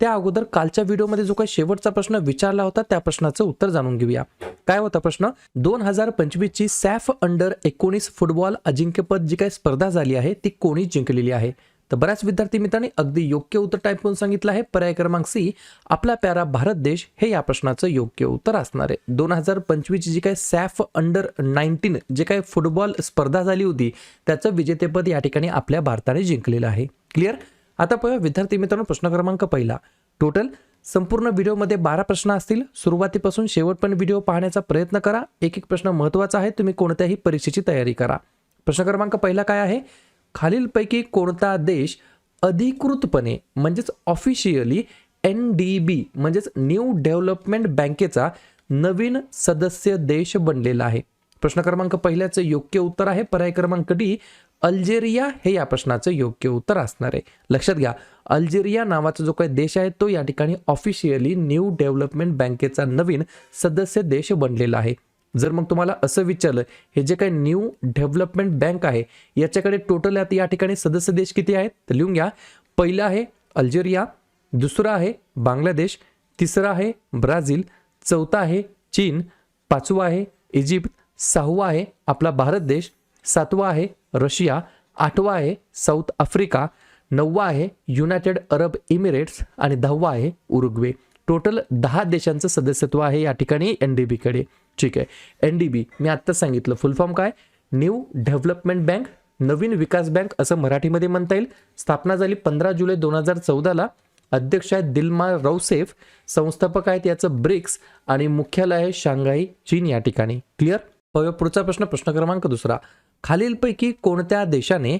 त्या अगोदर कालच्या व्हिडिओमध्ये जो काही शेवटचा प्रश्न विचारला होता त्या प्रश्नाचं उत्तर जाणून घेऊया. काय होता प्रश्न? दोन हजार पंचवीसची सॅफ अंडर एकोणीस फुटबॉल अजिंक्यपद जी काही स्पर्धा झाली आहे ती कोणी जिंकलेली आहे? तर बऱ्याच विद्यार्थी मित्रांनी अगदी योग्य उत्तर टाईप करून सांगितलं आहे. पर्याय क्रमांक सी आपला प्यारा भारत देश हे या प्रश्नाचं योग्य उत्तर असणार आहे. दोन हजार पंचवीसची जी काही सॅफ अंडर नाईन्टीन जे काही फुटबॉल स्पर्धा झाली होती त्याचं विजेतेपद या ठिकाणी आपल्या भारताने जिंकलेलं आहे. क्लिअर? आता पाहूया विद्यार्थी मित्रांनो प्रश्न क्रमांक पहिला. टोटल संपूर्ण व्हिडिओमध्ये बारा प्रश्न असतील. सुरुवातीपासून शेवटपर्यंत व्हिडिओ पाहण्याचा प्रयत्न करा. एक एक प्रश्न महत्त्वाचा आहे तुम्ही कोणत्याही परीक्षेची तयारी करा. प्रश्न क्रमांक पहिला काय आहे? खालीलपैकी कोणता देश अधिकृतपणे म्हणजेच ऑफिशियली एन डी बी म्हणजेच न्यू डेव्हलपमेंट बँकेचा नवीन सदस्य देश बनलेला आहे? प्रश्न क्रमांक पहिल्याचं योग्य उत्तर आहे. पर्याय क्रमांक डी अल्जेरिया हे या प्रश्नाचं योग्य उत्तर असणार आहे. लक्षात घ्या अल्जेरिया नावाचा जो काही देश आहे तो या ठिकाणी ऑफिशियली न्यू डेव्हलपमेंट बँकेचा नवीन सदस्य देश बनलेला आहे. जर मग तुम्हाला असं विचारलं हे जे काही न्यू डेव्हलपमेंट बँक आहे याच्याकडे टोटल या ठिकाणी सदस्य देश किती आहेत? तर लिहून घ्या पहिलं आहे अल्जेरिया दुसरं आहे बांगलादेश तिसरा आहे ब्राझील चौथा आहे चीन पाचवा आहे इजिप्त सहावा आहे आपला भारत देश सातवा आहे रशिया आठवा आहे साऊथ आफ्रिका नववा आहे युनायटेड अरब इमिरेट्स आणि दहावा आहे उरुग्वे. टोटल दहा देशांचं सदस्यत्व आहे या ठिकाणी एन डी बीकडे ठीक आहे. एन डी बी मी आत्ताच सांगितलं. फुल फॉर्म काय? न्यू डेव्हलपमेंट बँक नवीन विकास बँक असं मराठीमध्ये म्हणता येईल. स्थापना झाली पंधरा जुलै दोन हजार चौदाला. अध्यक्ष आहेत दिलमा रौसेफ संस्थापक आहेत याचं ब्रिक्स आणि मुख्यालय आहे शांघाई चीन या ठिकाणी. क्लिअर पाहूया पुढचा प्रश्न प्रश्न क्रमांक दुसरा. खालीलपैकी कोणत्या देशाने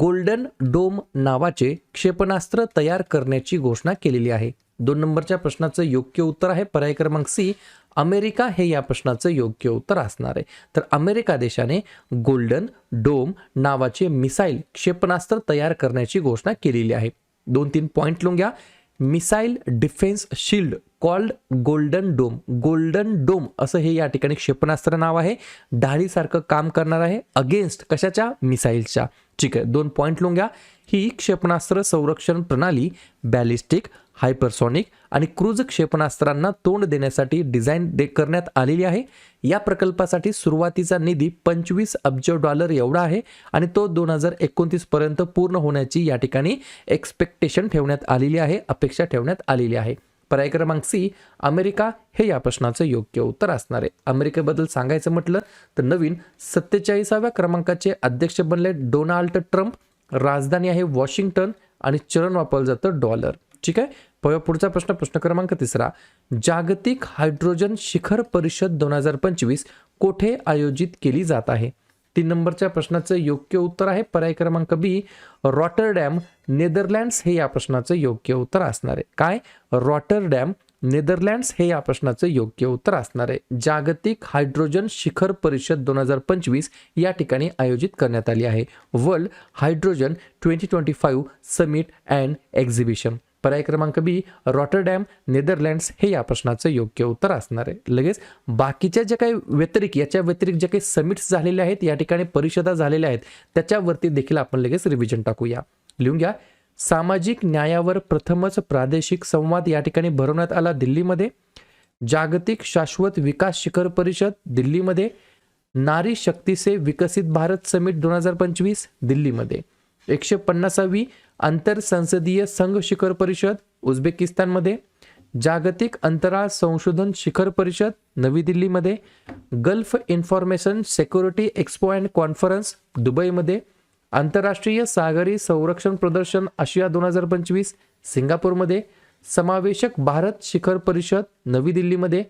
गोल्डन डोम नावाचे क्षेपणास्त्र तयार करण्याची घोषणा केलेली आहे? दोन नंबरच्या प्रश्नाचं योग्य उत्तर आहे. पर्याय क्रमांक सी अमेरिका हे या प्रश्नाचं योग्य उत्तर असणार आहे. तर अमेरिका देशाने गोल्डन डोम नावाचे मिसाईल क्षेपणास्त्र तयार करण्याची घोषणा केलेली आहे. दोन तीन पॉईंट लिहून घ्या missile defence shield called golden dome. Golden dome असं हे या ठिकाणी क्षेपणास्त्र नाव आहे. ढाळीसारखं काम करणार आहे अगेन्स्ट कशाच्या? मिसाईलच्या. ठीक आहे दोन पॉईंट लिहून घ्या. ही क्षेपणास्त्र संरक्षण प्रणाली बॅलिस्टिक हायपरसॉनिक आणि क्रूज क्षेपणास्त्रांना तोंड देण्यासाठी डिझाईन दे करण्यात आलेली आहे. या प्रकल्पासाठी सुरुवातीचा निधी पंचवीस अब्ज डॉलर एवढा आहे आणि तो दोन हजार एकोणतीस पर्यंत पूर्ण होण्याची या ठिकाणी एक्सपेक्टेशन ठेवण्यात आलेली आहे अपेक्षा ठेवण्यात आलेली आहे. पर्याय क्रमांक सी अमेरिका हे या प्रश्नाचं योग्य उत्तर असणार आहे. अमेरिकेबद्दल सांगायचं म्हटलं तर नवीन सत्तेचाळीसाव्या क्रमांकाचे अध्यक्ष बनले डोनाल्ड ट्रम्प. राजधानी आहे वॉशिंग्टन आणि चलन वापरलं जातं डॉलर. ठीक आहे? पुढचा प्रश्न प्रश्न क्रमांक तिसरा. जागतिक हायड्रोजन शिखर परिषद दोन हजार पंचवीस कोठे आयोजित केली जात आहे? तीन नंबरच्या प्रश्नाचं योग्य उत्तर आहे. पर्याय क्रमांक बी रॉटरडॅम नेदरलँड्स हे या प्रश्नाचं योग्य उत्तर असणार आहे. काय? रॉटरडॅम नेदरलँड्स हे या प्रश्नाचं योग्य उत्तर असणार आहे. जागतिक हायड्रोजन शिखर परिषद दोन हजार पंचवीस या ठिकाणी आयोजित करण्यात आली आहे. World hydrogen twenty twenty five summit and exhibition. पर्याय क्रमांक बी रॉटरडॅम नेदरलँड्स हे या प्रश्नाचं योग्य उत्तर असणार आहे. लगेच बाकीच्या ज्या काही व्यतिरिक्त याच्या व्यतिरिक्त जे काही समिट्स झालेले आहेत या ठिकाणी परिषदा झालेल्या आहेत त्याच्यावरती देखील आपण लगेच रिव्हिजन टाकूया. लिहून घ्या सामाजिक न्यायावर प्रथमच प्रादेशिक संवाद या ठिकाणी भरवण्यात आला दिल्लीमध्ये. जागतिक शाश्वत विकास शिखर परिषद दिल्लीमध्ये. नारी शक्तीसे विकसित भारत समिट दोन हजार पंचवीस दिल्लीमध्ये. एकशे पन्नासावी आंतरसंसदीय संघ शिखर परिषद उझबेकिस्तानमध्ये जागतिक अंतराळ संशोधन शिखर परिषद नवी दिल्लीमध्ये Gulf information security expo and conference दुबईमध्ये आंतरराष्ट्रीय सागरी संरक्षण प्रदर्शन आशिया दोन हजार पंचवीस सिंगापूरमध्ये समावेशक भारत शिखर परिषद नवी दिल्लीमध्ये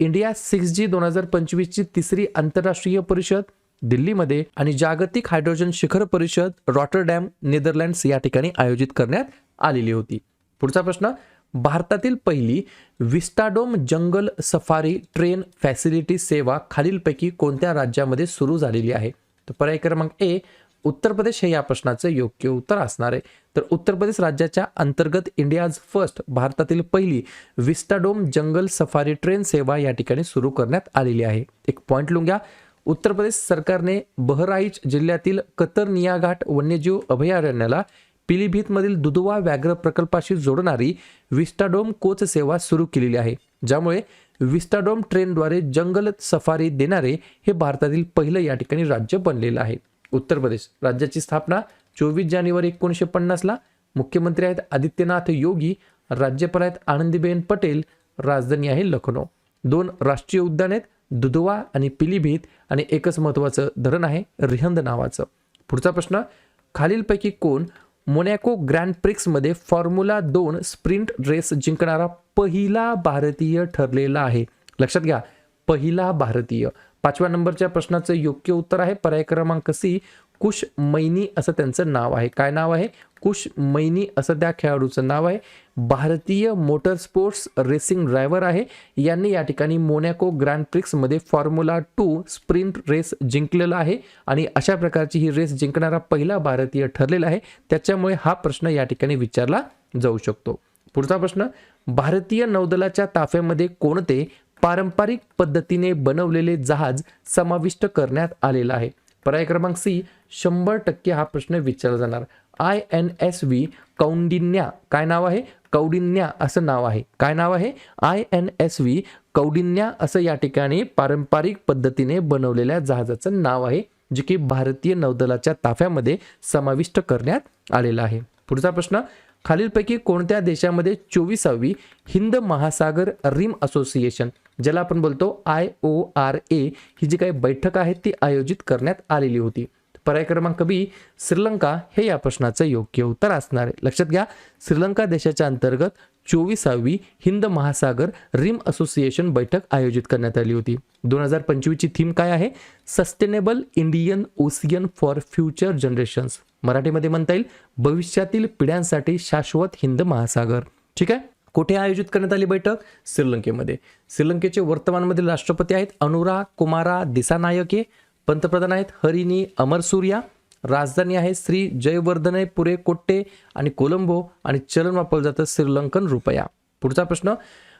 इंडिया सिक्स जी दोन हजार पंचवीसची तिसरी आंतरराष्ट्रीय परिषद दिल्लीमध्ये आणि जागतिक हायड्रोजन शिखर परिषद रॉटरडॅम नेदरलँड्स या ठिकाणी आयोजित करण्यात आलेली होती. पुढचा प्रश्न भारतातील पहिली vistadome jungle safari train facility सेवा खालीलपैकी कोणत्या राज्यामध्ये सुरू झालेली आहे? तर पर्याय क्रमांक ए उत्तर प्रदेश हे या प्रश्नाचं योग्य उत्तर असणार आहे. तर उत्तर प्रदेश राज्याच्या अंतर्गत इंडियाज फर्स्ट भारतातील पहिली विस्टाडोम जंगल सफारी ट्रेन सेवा या ठिकाणी सुरू करण्यात आलेली आहे. एक पॉईंट लिहून घ्या उत्तर प्रदेश सरकारने बहराईच जिल्ह्यातील कतरनिया घाट वन्यजीव अभयारण्याला पिलीभीतमधील दुधवा व्याघ्र प्रकल्पाशी जोडणारी विस्टाडोम कोच सेवा सुरू केलेली आहे. ज्यामुळे विस्टाडोम ट्रेनद्वारे जंगल सफारी देणारे हे भारतातील पहिलं या ठिकाणी राज्य बनलेलं आहे. उत्तर प्रदेश राज्याची स्थापना चोवीस जानेवारी एकोणीसशे पन्नासला मुख्यमंत्री आहेत आदित्यनाथ योगी राज्यपाल आहेत आनंदीबेन पटेल राजधानी आहे लखनौ. दोन राष्ट्रीय उद्यान आहेत दुधवा आणि पिलीभीत आणि एकच महत्त्वाचं धरण आहे रिहंद नावाचं. पुढचा प्रश्न खालीलपैकी कोण मोनॅको ग्रँड प्रिक्समध्ये फॉर्म्युला दोन स्प्रिंट रेस जिंकणारा पहिला भारतीय ठरलेला आहे? लक्षात घ्या पहिला भारतीय. पाचव्या नंबरच्या प्रश्नाचं योग्य उत्तर आहे. पर्याय क्रमांक सी कुश मैनी असं त्यांचं नाव आहे. काय नाव आहे? कुश मैनी असं त्या खेळाडूचं नाव आहे. भारतीय मोटर स्पोर्ट्स रेसिंग ड्रायव्हर आहे. यांनी या ठिकाणी मोनॅको ग्रँड प्रिक्समध्ये फॉर्म्युला टू स्प्रिंट रेस जिंकलेला आहे आणि अशा प्रकारची ही रेस जिंकणारा पहिला भारतीय ठरलेला आहे. त्याच्यामुळे हा प्रश्न या ठिकाणी विचारला जाऊ शकतो. पुढचा प्रश्न भारतीय नौदलाच्या ताफ्यामध्ये कोणते पारंपरिक पद्धतीने बनवलेले जहाज समाविष्ट करण्यात आलेला आहे. पर्याय क्रमांक सी शंभर टक्के हा प्रश्न विचारला जाणार. I N S V Kaundinya काय नाव आहे? कौडिन्या असं नाव आहे. काय नाव आहे? I N S V Kaundinya असं या ठिकाणी पारंपरिक पद्धतीने बनवलेल्या जहाजाचं नाव आहे जे की भारतीय नौदलाच्या ताफ्यामध्ये समाविष्ट करण्यात आलेलं आहे. पुढचा प्रश्न खालीलपैकी कोणत्या देशामध्ये चोवीसावी हिंद महासागर रिम असोसिएशन ज्याला आपण बोलतो आय ओ आर ए ही जी काही बैठक आहे ती आयोजित करण्यात आलेली होती. पर्याय क्रमांक बी श्रीलंका हे या प्रश्नाचं योग्य उत्तर असणार आहे. लक्षात घ्या श्रीलंका देशाच्या अंतर्गत चोवीसावी हिंद महासागर रिम असोसिएशन बैठक आयोजित करण्यात आली होती. दोन हजार पंचवीसची थीम काय आहे? Sustainable Indian ocean for future generations. मराठीमध्ये म्हणता येईल भविष्यातील पिढ्यांसाठी शाश्वत हिंद महासागर. ठीक आहे? कुठे आयोजित करण्यात आली बैठक? श्रीलंकेमध्ये. श्रीलंकेचे वर्तमानमधील राष्ट्रपती आहेत अनुरा कुमारा दिसानायके पंतप्रधान आहेत हरिनी अमरसूर्या राजधानी आहे श्री जयवर्धने पुरे कोट्टे आणि कोलंबो आणि चलन वापरलं जातं श्रीलंकन रुपया. पुढचा प्रश्न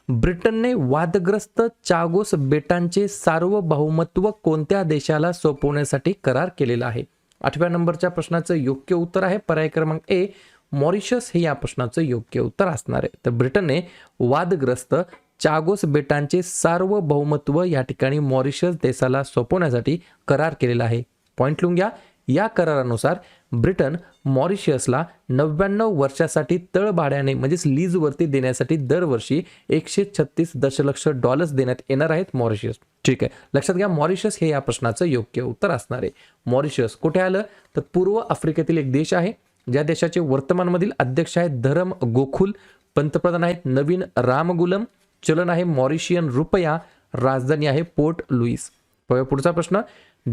ब्रिटनने वादग्रस्त चागोस बेटांचे सार्वभौमत्व कोणत्या देशाला सोपवण्यासाठी करार केलेला आहे? आठव्या नंबरच्या प्रश्नाचं योग्य उत्तर आहे. पर्याय क्रमांक ए मॉरिशस हे या प्रश्नाचं योग्य उत्तर असणार आहे. तर ब्रिटनने वादग्रस्त चागोस बेटांचे सार्वभौमत्व या ठिकाणी मॉरिशस देशाला सोपवण्यासाठी करार केलेला आहे. पॉईंट लिहून घ्या. या करारानुसार ब्रिटन मॉरिशियसला नव्याण्णव वर्षासाठी तळभाड्याने म्हणजेच लीजवरती देण्यासाठी दरवर्षी एकशे छत्तीस दशलक्ष डॉलर्स देण्यात येणार आहेत मॉरिशियस ठीक आहे. लक्षात घ्या मॉरिशस हे या प्रश्नाचं योग्य उत्तर असणार आहे. मॉरिशियस कुठे आलं? तर पूर्व आफ्रिकेतील एक देश आहे. ज्या देशाचे वर्तमानमधील अध्यक्ष आहेत धरम गोखुल पंतप्रधान आहेत नवीन रामगुलम चलन आहे मॉरिशियन रुपया राजधानी आहे पोर्ट लुईस. पुढचा प्रश्न.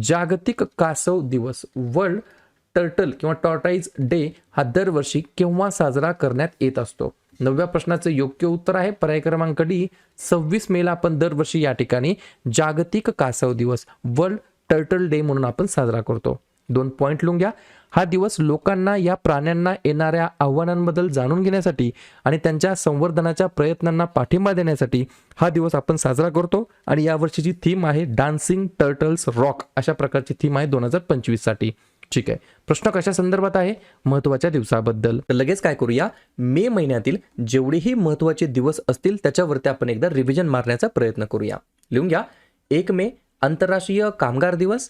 जागतिक कासव दिवस वर्ल्ड टर्टल किंवा टॉर्टाईज डे हा दरवर्षी केव्हा साजरा करण्यात येत असतो? नवव्या प्रश्नाचं योग्य उत्तर आहे पर्याय क्रमांक डी. सव्वीस मेला आपण दरवर्षी या ठिकाणी जागतिक कासव दिवस वर्ल्ड टर्टल डे म्हणून आपण साजरा करतो. दोन पॉईंट लिहून घ्या. हा दिवस लोकांना या प्राण्यांना येणाऱ्या आव्हानांबद्दल जाणून घेण्यासाठी आणि त्यांच्या संवर्धनाच्या प्रयत्नांना पाठिंबा देण्यासाठी हा दिवस आपण साजरा करतो. आणि यावर्षीची थीम आहे डान्सिंग टर्टल्स रॉक अशा प्रकारची थीम आहे दोन हजार पंचवीससाठी ठीक आहे. प्रश्न कशा संदर्भात आहे? महत्त्वाच्या दिवसाबद्दल. तर लगेच काय करूया? मे महिन्यातील जेवढेही महत्त्वाचे दिवस असतील त्याच्यावरती आपण एकदा रिव्हिजन मारण्याचा प्रयत्न करूया. लिहून घ्या. एक मे आंतरराष्ट्रीय कामगार दिवस.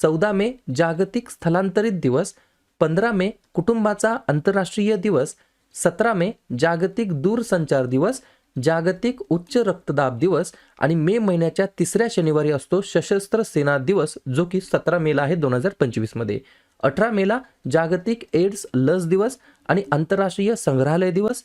चौदा मे जागतिक स्थलांतरित दिवस पंधरा मे कुटुंबाचा आंतरराष्ट्रीय दिवस सतरा मे जागतिक दूरसंचार दिवस जागतिक उच्च रक्तदाब दिवस आणि मे महिन्याच्या तिसऱ्या शनिवारी असतो सशस्त्र सेना दिवस जो की सतरा मेला आहे दोन हजार पंचवीसमध्ये अठरा मेला जागतिक एड्स लस दिवस आणि आंतरराष्ट्रीय संग्रहालय दिवस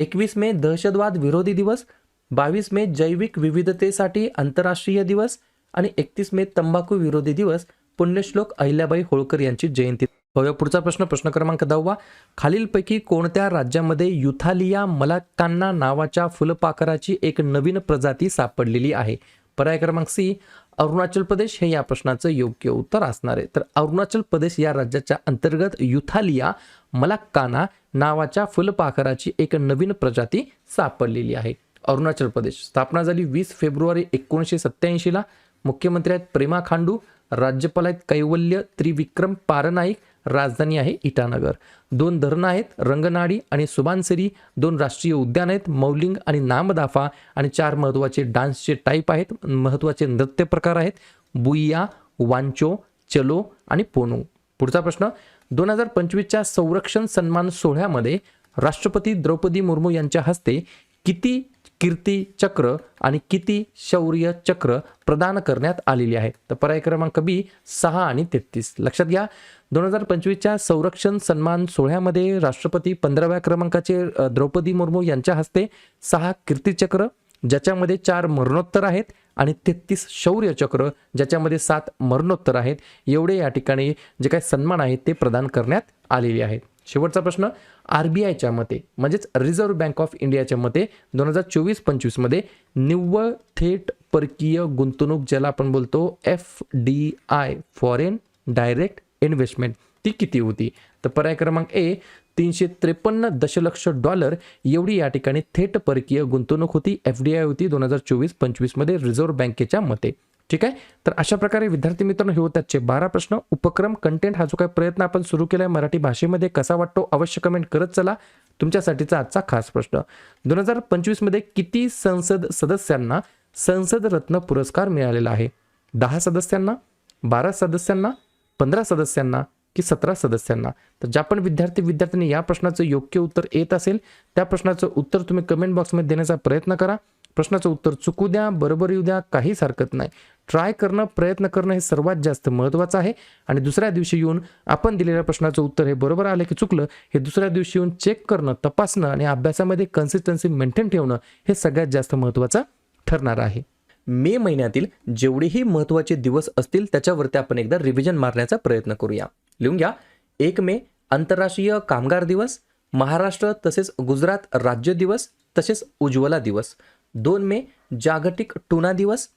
एकवीस मे दहशतवाद विरोधी दिवस बावीस मे जैविक विविधतेसाठी आंतरराष्ट्रीय दिवस आणि एकतीस मे तंबाखू विरोधी दिवस पुण्यश्लोक अहिल्याबाई होळकर यांची जयंती. बघूया पुढचा प्रश्न प्रश्न क्रमांक दहावा. खालीलपैकी कोणत्या राज्यामध्ये युथालिया मलाक्कान्ना नावाच्या फुलपाखराची एक नवीन प्रजाती सापडलेली आहे? पर्याय क्रमांक सी अरुणाचल प्रदेश. हे या प्रश्नाचं योग्य उत्तर असणार आहे. तर अरुणाचल प्रदेश या राज्याच्या अंतर्गत युथालिया मलाक्काना नावाच्या फुलपाखराची एक नवीन प्रजाती सापडलेली आहे. अरुणाचल प्रदेश. स्थापना झाली वीस फेब्रुवारी एकोणीसशे सत्याऐंशीला मुख्यमंत्री आहेत प्रेमा खांडू. राज्यपाल आहेत कैवल्य त्रिविक्रम पारनाईक राजधानी आहे इटानगर. दोन धरणं आहेत रंगनाडी आणि सुबानसिरी. दोन राष्ट्रीय उद्यान आहेत मौलिंग आणि नामदाफा आणि चार महत्त्वाचे डान्सचे टाईप आहेत महत्त्वाचे नृत्य प्रकार आहेत. बुइया वांचो चलो आणि पोनो. पुढचा प्रश्न दोन हजार पंचवीसच्या संरक्षण सन्मान सोहळ्यामध्ये राष्ट्रपती द्रौपदी मुर्मू यांच्या हस्ते किती कीर्ती चक्र आणि किती शौर्य चक्र प्रदान करण्यात आलेली आहेत तर पर्याय क्रमांक बी सहा आणि तेहतीस. लक्षात घ्या दोन हजार पंचवीसच्या संरक्षण सन्मान सोहळ्यामध्ये राष्ट्रपती पंधराव्या क्रमांकाचे द्रौपदी मुर्मू यांच्या हस्ते सहा कीर्तीचक्र ज्याच्यामध्ये चार मरणोत्तर आहेत आणि तेहतीस शौर्य चक्र ज्याच्यामध्ये सात मरणोत्तर आहेत. एवढे या ठिकाणी जे काही सन्मान आहेत ते प्रदान करण्यात आलेले आहेत. शेवटचा प्रश्न आर बी आयच्या मते म्हणजेच रिझर्व्ह बँक ऑफ इंडियाच्या मते दोन हजार चोवीस पंचवीसमध्ये निव्वळ थेट परकीय गुंतवणूक ज्याला आपण बोलतो F D I foreign direct investment ती किती होती? तर पर्याय क्रमांक ए तीनशे त्रेपन्न दशलक्ष डॉलर एवढी या ठिकाणी थेट परकीय गुंतवणूक होती. एफ डी आय होती दोन हजार चोवीस पंचवीसमध्ये रिझर्व्ह बँकेच्या मते. ठीक आहे? तर अशा प्रकारे विद्यार्थी मित्रांनो हे होते आजचे बारा प्रश्न. उपक्रम कंटेंट हा जो काही प्रयत्न आपण सुरू केला आहे मराठी भाषेमध्ये कसा वाटतो? अवश्य कमेंट करत चला. तुमच्यासाठीचा आजचा खास प्रश्न. दोन हजार पंचवीसमध्ये किती संसद सदस्यांना संसद रत्न पुरस्कार मिळालेला आहे? दहा सदस्यांना बारा सदस्यांना पंधरा सदस्यांना की सतरा सदस्यांना? तर ज्या पण विद्यार्थी विद्यार्थ्यांनी या प्रश्नाचं योग्य उत्तर येत असेल त्या प्रश्नाचं उत्तर तुम्ही कमेंट बॉक्समध्ये देण्याचा प्रयत्न करा. प्रश्नाचं उत्तर चुकू द्या बरोबर येऊ द्या काहीच हरकत नाही. ट्राय करणं प्रयत्न करणं हे सर्वात जास्त महत्त्वाचं आहे. आणि दुसऱ्या दिवशी येऊन आपण दिलेल्या प्रश्नाचं उत्तर हे बरोबर आलं की चुकलं हे दुसऱ्या दिवशी येऊन चेक करणं तपासणं आणि अभ्यासामध्ये कन्सिस्टन्सी मेंटेन ठेवणं हे सगळ्यात जास्त महत्त्वाचं ठरणार आहे. मे महिन्यातील जेवढेही महत्त्वाचे दिवस असतील त्याच्यावरती आपण एकदा रिव्हिजन मारण्याचा प्रयत्न करूया. लिहून घ्या. एक मे आंतरराष्ट्रीय कामगार दिवस. महाराष्ट्र तसेच गुजरात राज्य दिवस तसेच उज्ज्वला दिवस. दोन मे जागतिक टुना दिवस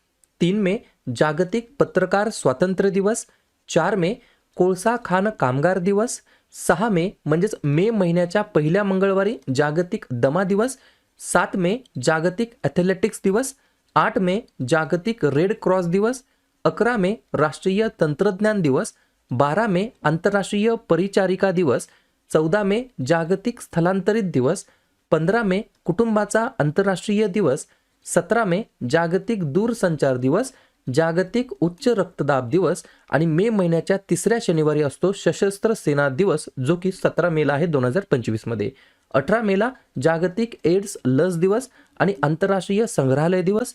तीन मे जागतिक पत्रकार स्वातंत्र्य दिवस चार मे कोळसा खान कामगार दिवस सहा मे म्हणजेच मे महिन्याच्या पहिल्या मंगळवारी जागतिक दमा दिवस सात मे जागतिक ॲथलेटिक्स दिवस आठ मे जागतिक रेड क्रॉस दिवस अकरा मे राष्ट्रीय तंत्रज्ञान दिवस बारा मे आंतरराष्ट्रीय परिचारिका दिवस चौदा मे जागतिक स्थलांतरित दिवस पंधरा मे कुटुंबाचा आंतरराष्ट्रीय दिवस सतरा मे जागतिक दूरसंचार दिवस जागतिक उच्च रक्तदाब दिवस आणि मे महिन्याच्या तिसऱ्या शनिवारी असतो सशस्त्र सेना दिवस जो की सतरा मेला आहे दोन हजार पंचवीसमध्ये अठरा मेला जागतिक एड्स लस दिवस आणि आंतरराष्ट्रीय संग्रहालय दिवस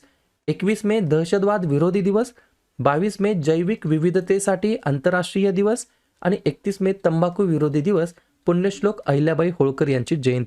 एकवीस मे दहशतवाद विरोधी दिवस बावीस मे जैविक विविधतेसाठी आंतरराष्ट्रीय दिवस आणि एकतीस मे तंबाखू विरोधी दिवस पुण्यश्लोक अहिल्याबाई होळकर यांची जयंती